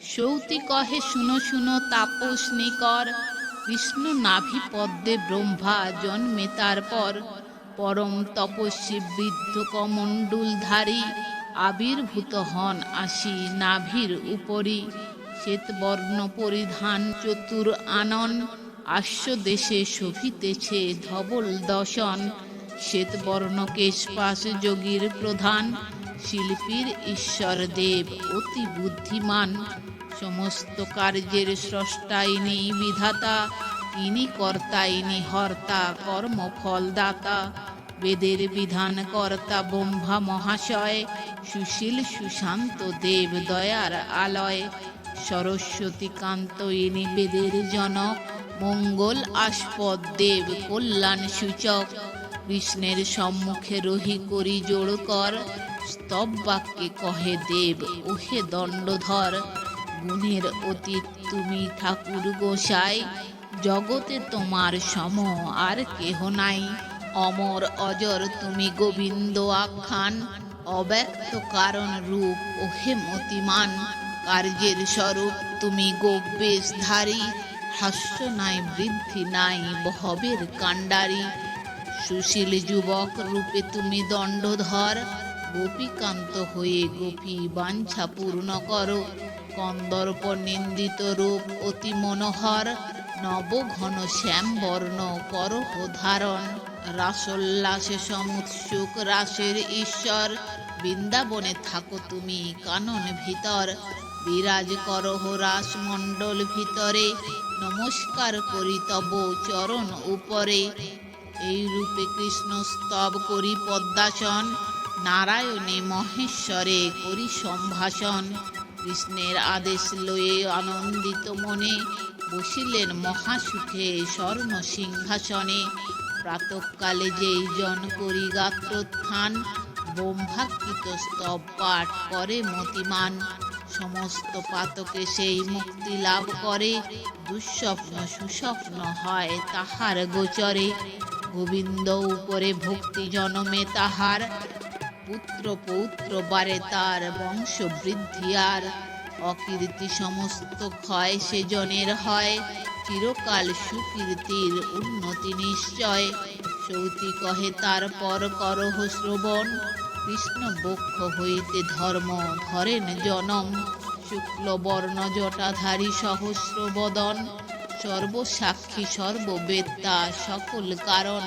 সৌতি কহে, শুনো শুনো, তাপস নিকর। বিষ্ণু নাভি পদ্মে ব্রহ্মা জন্মে তারপর। পরম তপস্বী বৃদ্ধ কমণ্ডুলধারী আবির্ভূত হন আসি নাভির উপরি। শ্বেতবর্ণ পরিধান চতুর আনন আশ্ব দেশে শোভিতেছে ধবল দশন শ্বেতবর্ণ কেশপাশ যোগীর প্রধান শিল্পীর ঈশ্বর দেব, অতি বুদ্ধিমান। সমস্ত কার্যের স্রষ্টাইনি বিধাতা ইনি কর্তাইনি হর্তা কর্মফল দাতা। বেদের বিধান কর্তা ব্রহ্মা মহাশয়, সুশীল সুশান্ত দেব দয়ার আলয়। সরস্বতী কান্ত ইনি বেদের জনক, মঙ্গল আস্পদ দেব কল্যাণ সূচক। কৃষ্ণের সম্মুখে রহি করি জোড় কর। স্তব বাক্যে কহে দেব, ওহে দণ্ডধর, গুণের অতীত তুমি ঠাকুর গোসাই। জগতে তোমার সম আর কেহ নাই। অমর অজর তুমি গোবিন্দ আখ্যান। অব্যক্ত কারণ রূপ, ওহে মতিমান। কার্যের স্বরূপ তুমি গোবেশধারী হাস্য নাই, বৃদ্ধি নাই ভবের কাণ্ডারী। সুশীল যুবক রূপে তুমি দণ্ডধর। গোপীকান্ত হয়ে গোপী বাঞ্ছা পূর্ণ করো। কন্দর্প নিন্দিত রূপ অতি মনোহর। নব ঘন শ্যাম বর্ণ করহ ধারণ রাসোল্লাসে সমুৎসুক রাসের ঈশ্বর। বৃন্দাবনে থাকো তুমি কানন ভিতর। বিরাজ করহ রাসমণ্ডল ভিতরে। নমস্কার করি তব চরণ উপরে। এই রূপে কৃষ্ণ স্তব করি পদ্মাসন, নারায়ণে মহেশ্বরে করি সম্ভাষণ। কৃষ্ণের আদেশ লয়ে আনন্দিত মনে বসিলেন মহাসুখে স্বর্ণ সিংহাসনে। প্রাতকালে যেই জন করি গাত্রোত্থান, ব্রহ্মাকৃত স্তব পাঠ করে মতিমান। সমস্ত পাতকে সেই মুক্তি লাভ করে, দুঃস্বপ্ন সুস্বপ্ন হয় তাহার গোচরে। গোবিন্দ উপরে ভক্তি জনমে তাহার। পুত্র পৌত্র বারে তার বংশ বৃদ্ধি আর। অকীর্তি সমস্ত ক্ষয় সে জনের হয়। চিরকাল সুকীর্তির উন্নতি নিশ্চয়। সৌতি কহে তারপর করহ শ্রবণ। কৃষ্ণ বক্ষ হইতে ধর্ম ধরেন জনম। শুক্লবর্ণ জটাধারী সহস্র বদন। সর্বসাক্ষী সর্ববেত্তা সকল কারণ